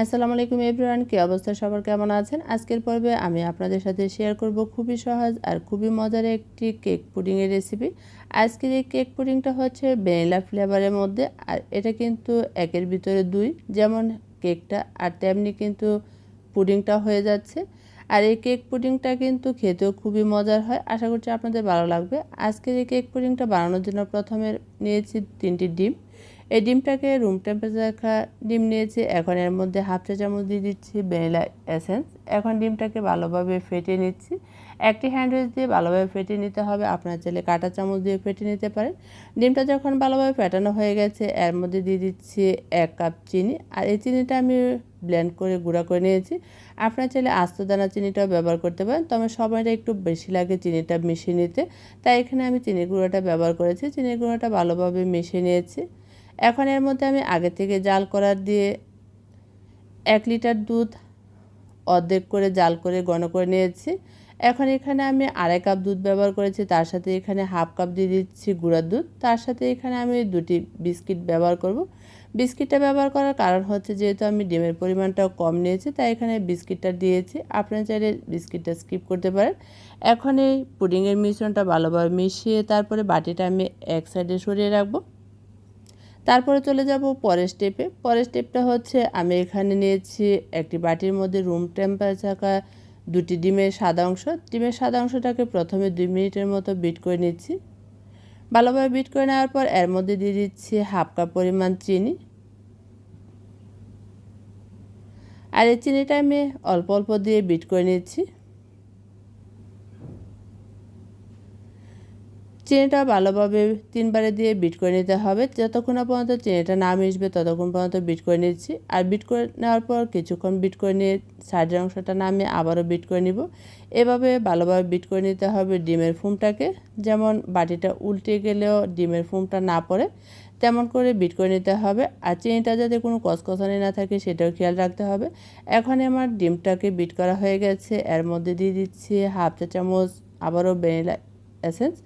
আসসালামু আলাইকুম এভরিওয়ান, কী অবস্থা? সবার কেমন আছেন? আজকের পর্বে আমি আপনাদের সাথে শেয়ার করব খুবই সহজ আর খুবই মজার একটি কেক পুডিংয়ের রেসিপি আজকের এই কেক পুডিংটা হচ্ছে ভ্যানিলা ফ্লেভারের মধ্যে, আর এটা কিন্তু একের ভিতরে দুই। যেমন কেকটা আর তেমনি কিন্তু পুডিংটা হয়ে যাচ্ছে। আর এই কেক পুডিংটা কিন্তু খেতেও খুবই মজার হয়। আশা করছি আপনাদের ভালো লাগবে। আজকের এই কেক পুডিংটা বানানোর জন্য প্রথমে নিয়েছি তিনটি ডিম। এই ডিমটাকে রুম টেম্পারেচার রাখা ডিম নিয়েছি, এখন এর মধ্যে হাফ চা চামচ দিয়ে দিচ্ছি ভ্যানিলা এসেন্স এখন ডিমটাকে ভালোভাবে ফেটে নিচ্ছি। একটি হ্যান্ডউইচ দিয়ে ভালোভাবে ফেটিয়ে নিতে হবে, আপনার চাইলে কাঁটা চামচ দিয়ে ফেটে নিতে পারেন। ডিমটা যখন ভালোভাবে ফেটানো হয়ে গেছে, এর মধ্যে দিয়ে দিচ্ছি এক কাপ চিনি। আর এই চিনিটা আমি ব্লেন্ড করে গুঁড়া করে নিয়েছি। আপনার চাইলে আস্ত দানা চিনিটাও ব্যবহার করতে পারেন, তবে সময়টা একটু বেশি লাগে চিনিটা মিশিয়ে নিতে। তাই এখানে আমি চিনি গুঁড়োটা ব্যবহার করেছি। চিনি গুঁড়োটা ভালোভাবে মিশিয়ে নিয়েছি। এখন এর মধ্যে আমি আগে থেকে জাল করার দিয়ে এক লিটার দুধ অর্ধেক করে জাল করে ঘন করে নিয়েছি। এখন এখানে আমি আড়াই কাপ দুধ ব্যবহার করেছি, তার সাথে এখানে হাফ কাপ দিয়ে দিচ্ছি গুঁড়ার দুধ। তার সাথে এখানে আমি দুটি বিস্কিট ব্যবহার করব। বিস্কিটটা ব্যবহার করার কারণ হচ্ছে যেহেতু আমি ডিমের পরিমাণটাও কম নিয়েছি, তাই এখানে বিস্কিটটা দিয়েছি। আপনারা চাইলে বিস্কিটটা স্কিপ করতে পারেন। এখন এই পুডিংয়ের মিশ্রণটা ভালোভাবে মিশিয়ে তারপরে বাটিটা আমি এক সাইডে সরিয়ে রাখব। তারপরে চলে যাব পরের স্টেপে পরের স্টেপটা হচ্ছে আমি এখানে নিয়েছি একটি বাটির মধ্যে রুম টেম্পারেচার থাকা দুটি ডিমের সাদা অংশ। ডিমের সাদা অংশটাকে প্রথমে দুই মিনিটের মতো বিট করে নিচ্ছি। ভালোভাবে বিট করে নেওয়ার পর এর মধ্যে দিয়ে দিচ্ছি হাফ কাপ পরিমাণ চিনি। আর এই চিনিটা আমি অল্প অল্প দিয়ে বিট করে নিচ্ছি। চিনিটা ভালোভাবে তিনবারে দিয়ে বিট করে নিতে হবে। যতক্ষণ পর্যন্ত চিনিটা না মিশবে, ততক্ষণ পর্যন্ত বিট করে নিচ্ছি। আর বিট করে নেওয়ার পর কিছুক্ষণ বিট করে নিয়ে সাইডের অংশটা নামিয়ে আবারও বিট করে নিব। এভাবে ভালোভাবে বিট করে নিতে হবে ডিমের ফুমটাকে। যেমন বাটিটা উল্টে গেলেও ডিমের ফুমটা না পড়ে, তেমন করে বিট করে নিতে হবে। আর চিনিটা যাতে কোনো কসকসানি না থাকে সেটাও খেয়াল রাখতে হবে। এখন আমার ডিমটাকে বিট করা হয়ে গেছে। এর মধ্যে দিয়ে দিচ্ছি হাফ চা চামচ আবারও ভ্যানিলা এসেন্স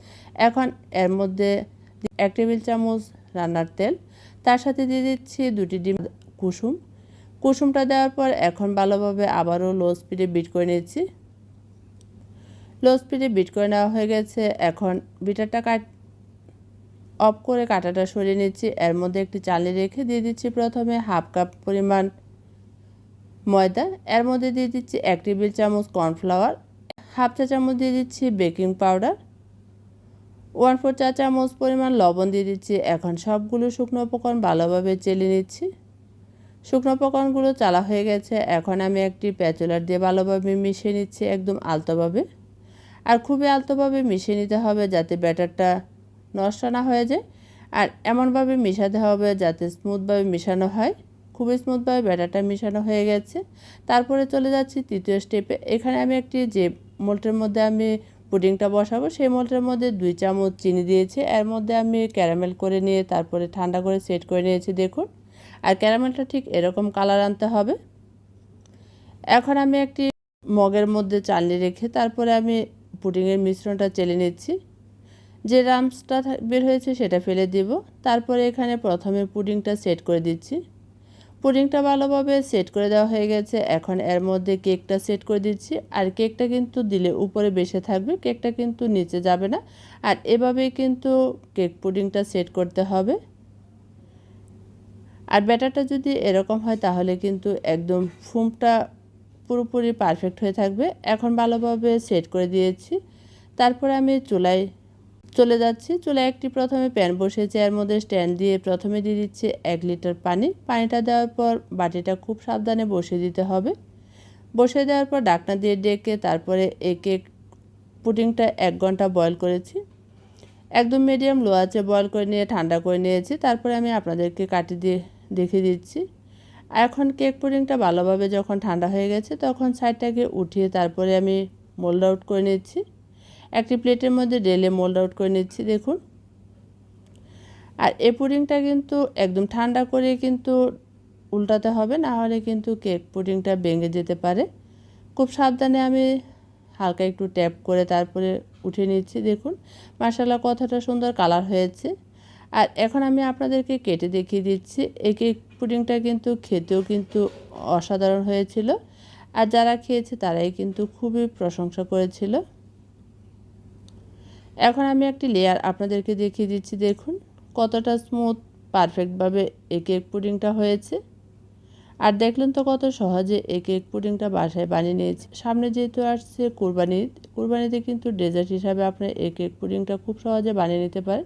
এখন এর মধ্যে এক টেবিল চামচ রান্নার তেল, তার সাথে দিয়ে দিচ্ছি দুটি ডিম কুসুম। কুসুমটা দেওয়ার পর এখন ভালোভাবে আবারও লো স্পিডে বিট করে নিচ্ছি। লো স্পিডে বিট করে নেওয়া হয়ে গেছে। এখন বিটারটা কাট, অফ করে কাটাটা সরিয়ে নিচ্ছি। এর মধ্যে একটি চালে রেখে দিয়ে দিচ্ছি প্রথমে হাফ কাপ পরিমাণ ময়দা। এর মধ্যে দিয়ে দিচ্ছি এক টেবিল চামচ কর্নফ্লাওয়ার। হাফ চা চামচ দিয়ে দিচ্ছি বেকিং পাউডার। ওয়ান ফোর চা চামচ পরিমাণ লবণ দিয়ে দিচ্ছি। এখন সবগুলো শুকনো উপকরণ ভালোভাবে চেলে নিচ্ছি। শুকনো উপকরণগুলো চালা হয়ে গেছে। এখন আমি একটি প্যাচুলার দিয়ে ভালোভাবে মিশিয়ে নিচ্ছি একদম আলতোভাবে। আর খুবই আলতোভাবে মিশিয়ে নিতে হবে যাতে ব্যাটারটা নষ্ট না হয়ে যায়। আর এমনভাবে মিশাতে হবে যাতে স্মুথভাবে মেশানো হয়। খুবই স্মুথভাবে ব্যাটারটা মেশানো হয়ে গেছে। তারপরে চলে যাচ্ছি তৃতীয় স্টেপে। এখানে আমি একটি যে মোল্টের মধ্যে আমি পুডিংটা বসাবো, সেই মোল্টের মধ্যে দুই চামচ চিনি দিয়েছি। এর মধ্যে আমি ক্যারামেল করে নিয়ে তারপরে ঠান্ডা করে সেট করে নিয়েছি, দেখুন। আর ক্যারামেলটা ঠিক এরকম কালার আনতে হবে। এখন আমি একটি মগের মধ্যে চালনি রেখে তারপরে আমি পুডিংয়ের মিশ্রণটা চেলে নিচ্ছি। যে রামসটা বের হয়েছে সেটা ফেলে দিব। তারপরে এখানে প্রথমে পুডিংটা সেট করে দিচ্ছি। পুডিংটা ভালোভাবে সেট করে দেওয়া হয়ে গেছে। এখন এর মধ্যে কেকটা সেট করে দিচ্ছি। আর কেকটা কিন্তু দিলে উপরে বেসে থাকবে, কেকটা কিন্তু নিচে যাবে না। আর এভাবেই কিন্তু কেক পুডিংটা সেট করতে হবে। আর ব্যাটারটা যদি এরকম হয়, তাহলে কিন্তু একদম ফুমটা পুরোপুরি পারফেক্ট হয়ে থাকবে। এখন ভালোভাবে সেট করে দিয়েছি। তারপরে আমি চুলায় চলে যাচ্ছি। চুলে একটি প্রথমে প্যান বসেছে, এর মধ্যে স্ট্যান্ড দিয়ে প্রথমে দিয়ে দিচ্ছে এক লিটার পানি। পানিটা দেওয়ার পর বাটিটা খুব সাবধানে বসে দিতে হবে। বসে দেওয়ার পর ডাকনা দিয়ে ডেকে তারপরে একে পুডিংটা এক ঘণ্টা বয়ল করেছি। একদম মিডিয়াম, লো আছে বয়ল করে নিয়ে, ঠান্ডা করে নিয়েছি। তারপরে আমি আপনাদেরকে কাটি দিয়ে দেখিয়ে দিচ্ছি। এখন কেক পুডিংটা ভালোভাবে যখন ঠান্ডা হয়ে গেছে, তখন সাইডটাকে উঠিয়ে তারপরে আমি মোল্ড আউট করে নিচ্ছি। একটি প্লেটের মধ্যে ডেলে মোল্ড আউট করে নিচ্ছি, দেখুন। আর এ পুডিংটা কিন্তু একদম ঠান্ডা করে কিন্তু উল্টাতে হবে, না হলে কিন্তু কেক পুডিংটা ভেঙে যেতে পারে। খুব সাবধানে আমি হালকা একটু ট্যাপ করে তারপরে উঠে নিচ্ছি, দেখুন। মাসাল্লাহ কতটা সুন্দর কালার হয়েছে। আর এখন আমি আপনাদেরকে কেটে দেখিয়ে দিচ্ছি, এই কেক পুডিংটা কিন্তু খেতেও কিন্তু অসাধারণ হয়েছিল। আর যারা খেয়েছে তারাই কিন্তু খুবই প্রশংসা করেছিল। এখন আমি একটি লেয়ার আপনাদেরকে দেখিয়ে দিচ্ছি, দেখুন কতটা স্মুথ পারফেক্টভাবে এই কেক পুডিংটা হয়েছে। আর দেখলেন তো কত সহজে এই কেক পুডিংটা বাসায় বানিয়ে নিয়েছি। সামনে যেহেতু আসছে কুরবানি কুরবানিতে কিন্তু ডেজার্ট হিসাবে আপনার এই কেক পুডিংটা খুব সহজে বানিয়ে নিতে পারেন।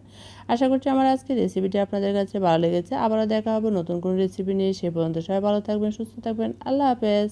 আশা করছি আমার আজকে রেসিপিটি আপনাদের কাছে ভালো লেগেছে। আবারও দেখা হবে নতুন কোনো রেসিপি নিয়ে। সে পর্যন্ত সবাই ভালো থাকবেন, সুস্থ থাকবেন। আল্লাহ হাফেজ।